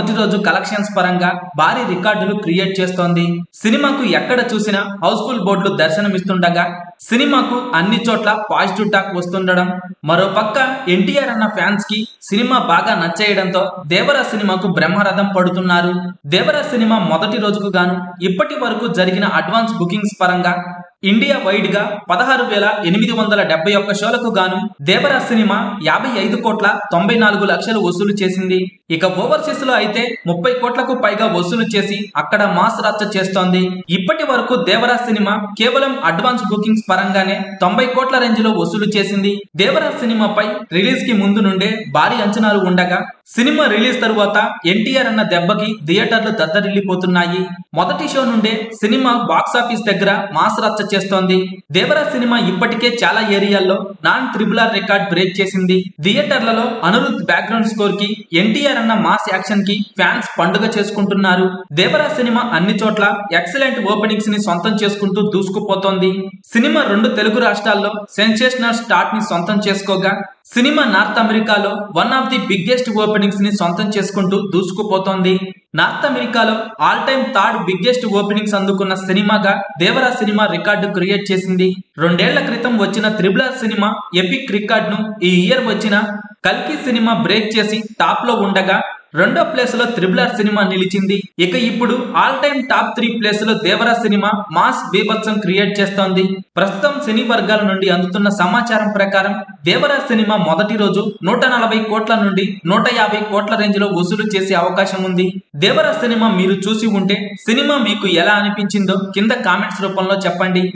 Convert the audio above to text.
మొదటి రోజు కలెక్షన్స్ పరంగా భారీ రికార్డులు క్రియేట్ చేస్తోంది. సినిమాకు ఎక్కడ చూసినా హౌస్ఫుల్ బోర్డులు దర్శనమిస్తుండగా సినిమాకు అన్ని చోట్ల పాజిటివ్ టాక్ వస్తుండడం. మరోపక్క ఎన్టీఆర్ అన్న ఫ్యాన్స్కి సినిమా బాగా నచ్చేయడంతో దేవరా సినిమాకు బ్రహ్మరథం పడుతున్నారు. దేవరా సినిమా మొదటి రోజుకు గాను ఇప్పటి వరకు జరిగిన అడ్వాన్స్ బుకింగ్స్ పరంగా ఇండియా వైడ్గా పదహారు వేల ఎనిమిది వందల డెబ్బై ఒక్క షోలకు గాను దేవరా సినిమా యాభై ఐదు కోట్ల తొంభై నాలుగు లక్షలు వసూలు చేసింది. ఇక ఓవర్సీస్లో అయితే ముప్పై కోట్లకు పైగా వసూలు చేసి అక్కడ మాస్ రచ్చ చేస్తోంది. ఇప్పటి వరకు దేవరా సినిమా కేవలం అడ్వాన్స్ బుకింగ్స్ పరంగానే తొంభై కోట్ల రేంజ్లో వసూలు చేసింది. దేవరా సినిమాపై రిలీజ్కి ముందు నుండే భారీ అంచనాలు ఉండగా సినిమా రిలీజ్ తరువాత ఎన్టీఆర్ అన్న దెబ్బకి థియేటర్లు దద్దరిల్లిపోతున్నాయి. మొదటి షో నుండే సినిమా బాక్సాఫీస్ దగ్గర మాస్ రచ్చ చేస్తోంది దేవరా సినిమా ఇప్పటికే చాలా ఏరియాల్లో non triple R record break చేసింది. థియేటర్లలో అనురుద్ బ్యాక్గ్రౌండ్ స్కోర్కి ఎన్టీఆర్ అన్న మాస్ యాక్షన్కి ఫ్యాన్స్ పండుగ చేసుకుంటున్నారు. దేవరా సినిమా అన్ని చోట్ల ఎక్సలెంట్ ఓపెనింగ్స్ని సొంతం చేసుకుంటూ దూసుకుపోతోంది. సినిమా రెండు తెలుగు రాష్ట్రాల్లో సెన్సేషనల్ స్టార్ట్ని సొంతం చేసుకోగా సినిమా నార్త్ అమెరికాలో వన్ ఆఫ్ ది బిగ్గెస్ట్ ఓపెనింగ్స్ని సొంతం చేసుకుంటూ దూసుకుపోతోంది. నార్త్ అమెరికాలో all time third biggest openings అందుకున్న సినిమాగా దేవరా సినిమా రికార్డు క్రియేట్ చేసింది. రెండేళ్ళ క్రితం వచ్చిన త్రిబుల్ సినిమా ఎపిక్ రికార్డ్ను ఈ ఇయర్ వచ్చిన కల్కి సినిమా బ్రేక్ చేసి టాప్లో ఉండగా రెండో ప్లేస్లో త్రిబుల్ ఆర్ సినిమా నిలిచింది. ఇక ఇప్పుడు ఆల్ టైమ్ టాప్ త్రీ ప్లేస్లో దేవరా సినిమా మాస్ బీభత్సం క్రియేట్ చేస్తోంది. ప్రస్తుతం సినీ వర్గాల నుండి అందుతున్న సమాచారం ప్రకారం దేవరా సినిమా మొదటి రోజు నూట నలభై కోట్ల నుండి నూట యాభై కోట్ల రేంజ్లో వసూలు చేసే అవకాశం ఉంది. దేవరా సినిమా మీరు చూసి ఉంటే సినిమా మీకు ఎలా అనిపించిందో కింద కామెంట్స్ రూపంలో చెప్పండి.